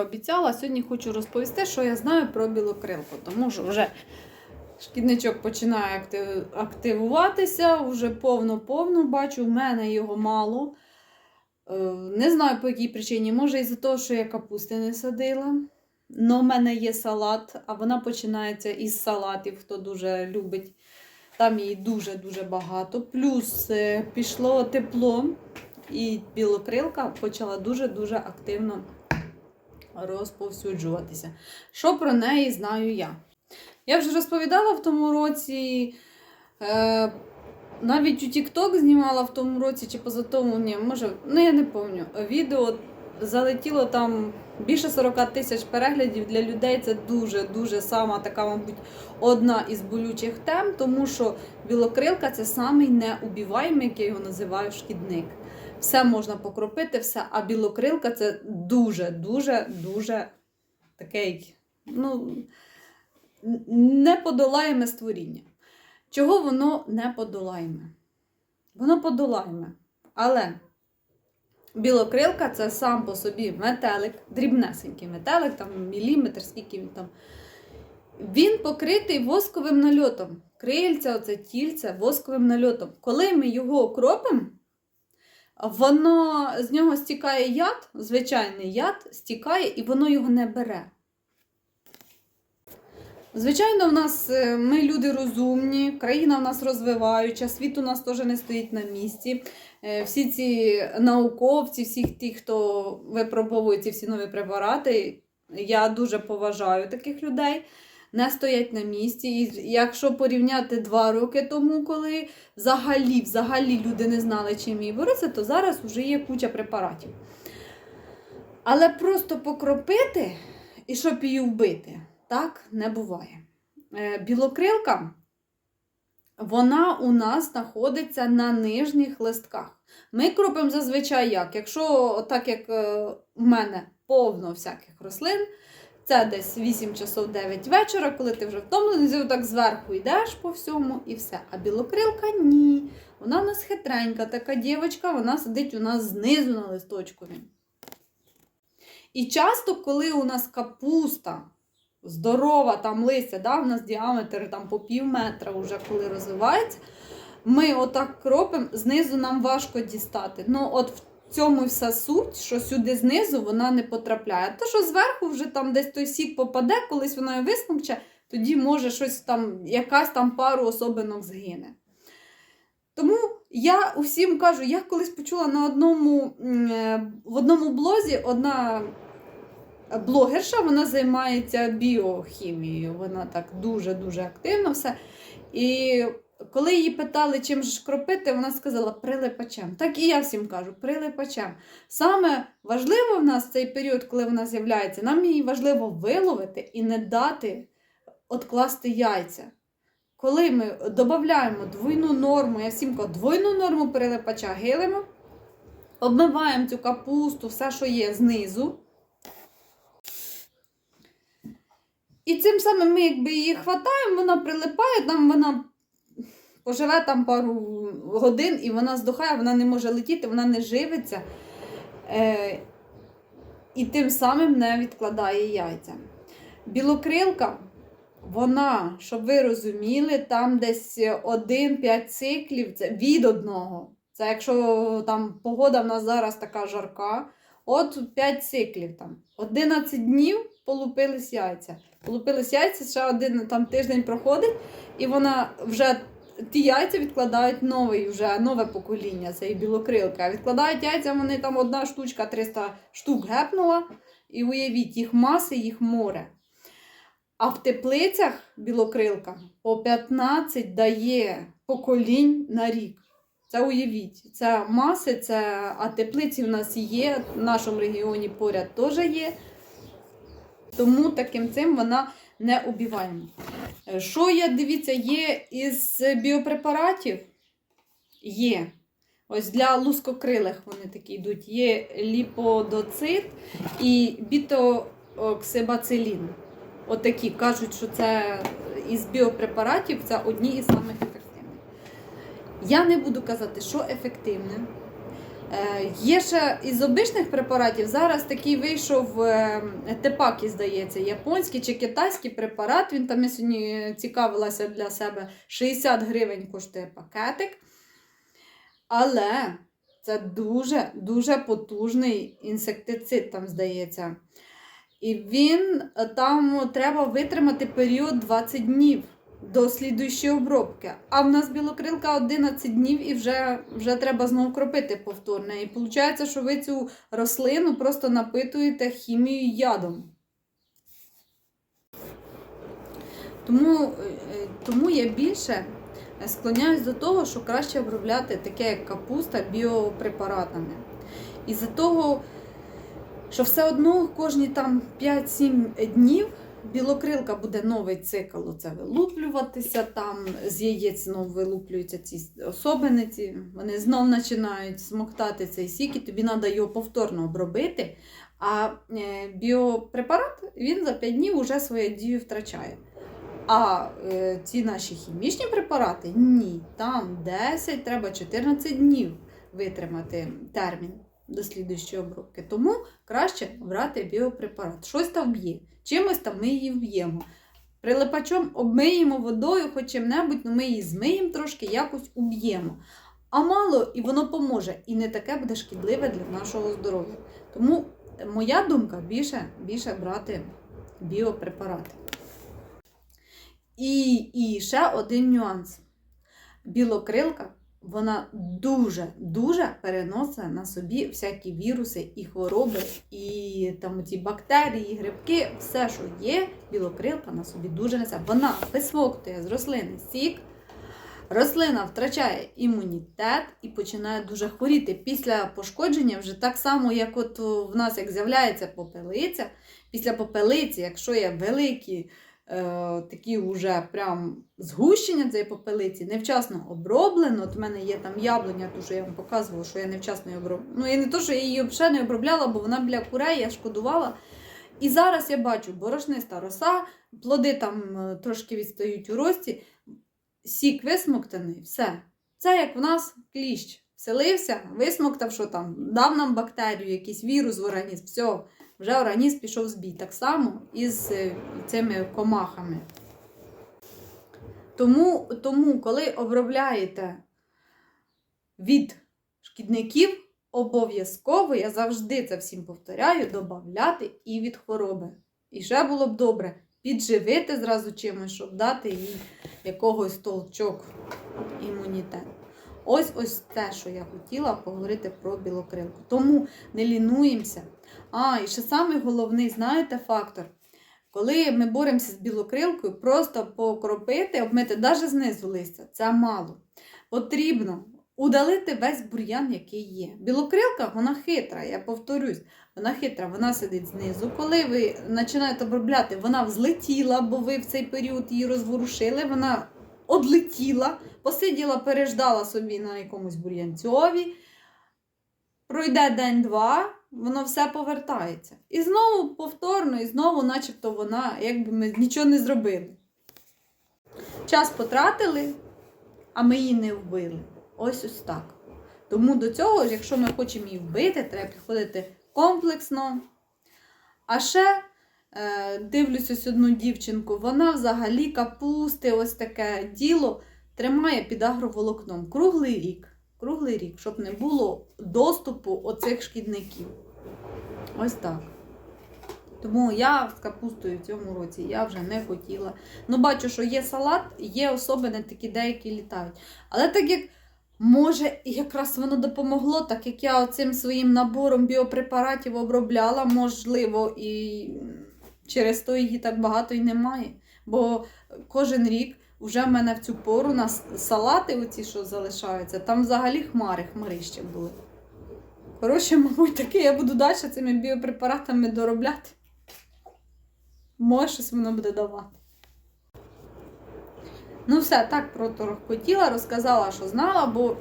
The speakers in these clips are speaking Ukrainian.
Обіцяла, сьогодні хочу розповісти, що я знаю про білокрилку, тому що вже шкідничок починає активуватися, вже повно-повно бачу, в мене його мало. Е, Не знаю по якій причині, може із-за того, що я капусти не садила. Но в мене є салат, а вона починається із салатів, хто дуже любить. Там її дуже-дуже багато. Плюс е, пішло тепло, і білокрилка почала дуже-дуже активно розповсюджуватися. Що про неї знаю я? Я вже розповідала в тому році, е, навіть у TikTok знімала в тому році чи поза тому, ні, може, ну я не пам'ятаю. Відео залетіло там більше 40 тисяч переглядів для людей. Це дуже-дуже сама така, мабуть, одна із болючих тем, тому що білокрилка це самий неубіваємий, як я його називаю, шкідник. Все можна покропити, все, а білокрилка це дуже, дуже, дуже такий, ну, неподолаєме створіння. Чого воно не подолаєме? Воно подолаєме. Але білокрилка це сам по собі метелик, дрібнесенький метелик, там міліметр, скільки він там. Він покритий восковим нальотом. Крильця, оце тільце восковим нальотом. Коли ми його окропимо, воно з нього стікає яд, звичайний яд стікає, і воно його не бере. Звичайно, в нас е, ми люди розумні, країна в нас розвиваюча, світ у нас теж не стоїть на місці. Е, Всі ці науковці, всі ті, хто випробовує ці всі нові препарати, я дуже поважаю таких людей. Не стоять на місці. І якщо порівняти два роки тому, коли взагалі, взагалі люди не знали, чим її боротися, то зараз вже є куча препаратів. Але просто покропити і щоб її вбити, так не буває. Е, Білокрилка, вона у нас знаходиться на нижніх листках. Ми кропимо зазвичай як? Якщо так як е, в мене повно всяких рослин, це десь 8 часов 9 вечора, коли ти вже втомлений, ти зверху йдеш по всьому і все. А білокрилка ні. Вона у нас хитренька, така дівчинка, вона сидить у нас знизу на листочкові. І часто, коли у нас капуста здорова, там листя, да, у нас діаметр там по пів метра вже коли розвивається, ми отак кропимо, знизу нам важко дістати. Ну, от в цьому вся суть, що сюди знизу вона не потрапляє. Те, що зверху вже там десь той сік попаде, колись вона висмокче, тоді може щось там, якась там пару особинок згине. Тому я усім кажу, я колись почула на одному, е, в одному блозі одна блогерша, вона займається біохімією, вона так дуже-дуже активно все. І коли її питали, чим ж кропити, вона сказала прилипачем. Так і я всім кажу, прилипачем. Саме важливо в нас цей період, коли вона з'являється, нам її важливо виловити і не дати откласти яйця. Коли ми додаємо двойну норму, я всім кажу, двойну норму прилипача гилимо, обмиваємо цю капусту, все, що є знизу. І цим самим ми якби її хватаємо, вона прилипає, там вона поживе там пару годин і вона здохає, вона не може летіти, вона не живиться. Е, і тим самим не відкладає яйця. Білокрилка, вона, щоб ви розуміли, там десь 1-5 циклів це від одного. Це якщо там погода в нас зараз така жарка, от 5 циклів там. 11 днів полупились яйця. Полупились яйця, ще один там тиждень проходить, і вона вже ті яйця відкладають новий, вже нове покоління, це і. А Відкладають яйця, вони там одна штучка 300 штук гепнула, і уявіть, їх маси, їх море. А в теплицях білокрилка по 15 дає поколінь на рік. Це уявіть, це маси, це, а теплиці в нас є, в нашому регіоні поряд теж є. Тому таким цим вона не убиваємо. Що є, дивіться, є із біопрепаратів? Є. Ось для лускокрилих вони такі йдуть. Є ліподоцит і бітооксибацилін. Отакі кажуть, що це із біопрепаратів це одні із самих ефективних. Я не буду казати, що ефективне. Е, Є ще із обичних препаратів. Зараз такий вийшов е, тепакі, здається, японський чи китайський препарат. Він там я сьогодні цікавилася для себе. 60 гривень коштує пакетик. Але це дуже дуже потужний інсектицид, там здається. І він е, там треба витримати період 20 днів до слідуючої обробки. А в нас білокрилка 11 днів і вже, вже треба знову кропити повторно. І виходить, що ви цю рослину просто напитуєте хімією ядом. Тому, е, е, тому я більше склоняюсь до того, що краще обробляти таке, як капуста, біопрепаратами. І за того, що все одно кожні там 5-7 днів білокрилка буде новий цикл оце вилуплюватися, там з яєць знов вилуплюються ці особениці, вони знов починають смоктати цей сік, і тобі треба його повторно обробити. А е, біопрепарат він за 5 днів вже свою дію втрачає. А е, ці наші хімічні препарати ні. Там 10, треба 14 днів витримати термін до слідуючої обробки. Тому краще брати біопрепарат. Щось там вб'є. Чимось там ми її вб'ємо. Прилипачом обмиємо водою, хоч чим-небудь, ну ми її змиємо трошки, якось уб'ємо. А мало і воно поможе, і не таке буде шкідливе для нашого здоров'я. Тому моя думка більше, більше брати біопрепарати. І, і ще один нюанс. Білокрилка, вона дуже-дуже переносить на собі всякі віруси і хвороби, і там ці бактерії, грибки, все, що є, білокрилка на собі дуже несе. Вона висмоктує з рослини сік, рослина втрачає імунітет і починає дуже хворіти. Після пошкодження, вже так само, як от в нас як з'являється попелиця, після попелиці, якщо є великі такі вже прям згущення цієї попелиці, невчасно оброблено. От в мене є там яблуня, ту, що я вам показувала, що я невчасно її обробляла. Ну, і не то, що я її взагалі не обробляла, бо вона біля курей, я шкодувала. І зараз я бачу борошниста роса, плоди там е, трошки відстають у рості, сік висмоктаний, все. Це як в нас кліщ. Вселився, висмоктав, що там, дав нам бактерію, якийсь вірус в організм, все, вже організм пішов в збій. Так само і з е, цими комахами. Тому, тому коли обробляєте від шкідників, обов'язково, я завжди це всім повторяю, додати і від хвороби. І ще було б добре підживити зразу чимось, щоб дати їй якогось толчок імунітету. Ось ось те, що я хотіла поговорити про білокрилку. Тому не лінуємося. А, і ще самий головний, знаєте, фактор. Коли ми боремося з білокрилкою, просто покропити, обмити навіть знизу листя, це мало. Потрібно удалити весь бур'ян, який є. Білокрилка, вона хитра, я повторюсь, вона хитра, вона сидить знизу. Коли ви починаєте обробляти, вона взлетіла, бо ви в цей період її розворушили, вона одлетіла, посиділа, переждала собі на якомусь бур'янцьові. Пройде день-два, воно все повертається. І знову повторно, і знову, начебто, вона, якби ми нічого не зробили. Час потратили, а ми її не вбили. Ось ось так. Тому до цього, якщо ми хочемо її вбити, треба підходити комплексно. А ще е, дивлюсь ось одну дівчинку, вона взагалі капусти, ось таке діло тримає під агроволокном круглий рік. Круглий рік, щоб не було доступу оцих шкідників. Ось так. Тому я з капустою в цьому році я вже не хотіла. Ну, бачу, що є салат, є особини такі деякі літають. Але так як може якраз воно допомогло, так як я оцим своїм набором біопрепаратів обробляла, можливо, і через то її так багато і немає. Бо кожен рік вже в мене в цю пору на салати, оці, що залишаються, там взагалі хмари, хмарище були. Коротше, мабуть, таке я буду далі цими біопрепаратами доробляти. Може, щось воно буде давати. Ну, все, так про торг хотіла, розказала, що знала, бо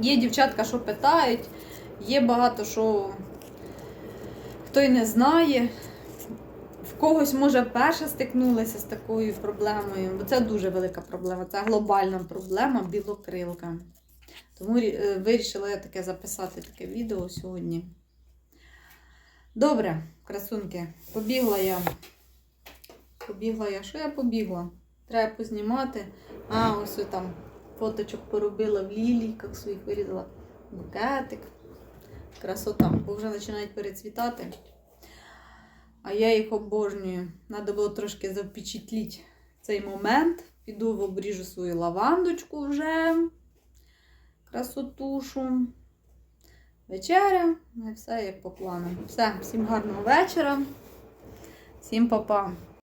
є дівчатка, що питають, є багато що хто й не знає. Когось, може, перше стикнулися з такою проблемою, бо це дуже велика проблема, це глобальна проблема білокрилка. Тому е, вирішила я таке записати таке відео сьогодні. Добре, красунки, побігла я. Побігла я. Що я побігла? Треба познімати. А, ось там фоточок поробила в лілійках своїх вирізала. Букетик. Красота, бо вже починають перецвітати. А я їх обожнюю. Треба було трошки запечатліть цей момент. Піду в обріжу свою лавандочку вже. Красотушу. Вечеря. Ну і все як по плану. Все, всім гарного вечора. Всім па-па.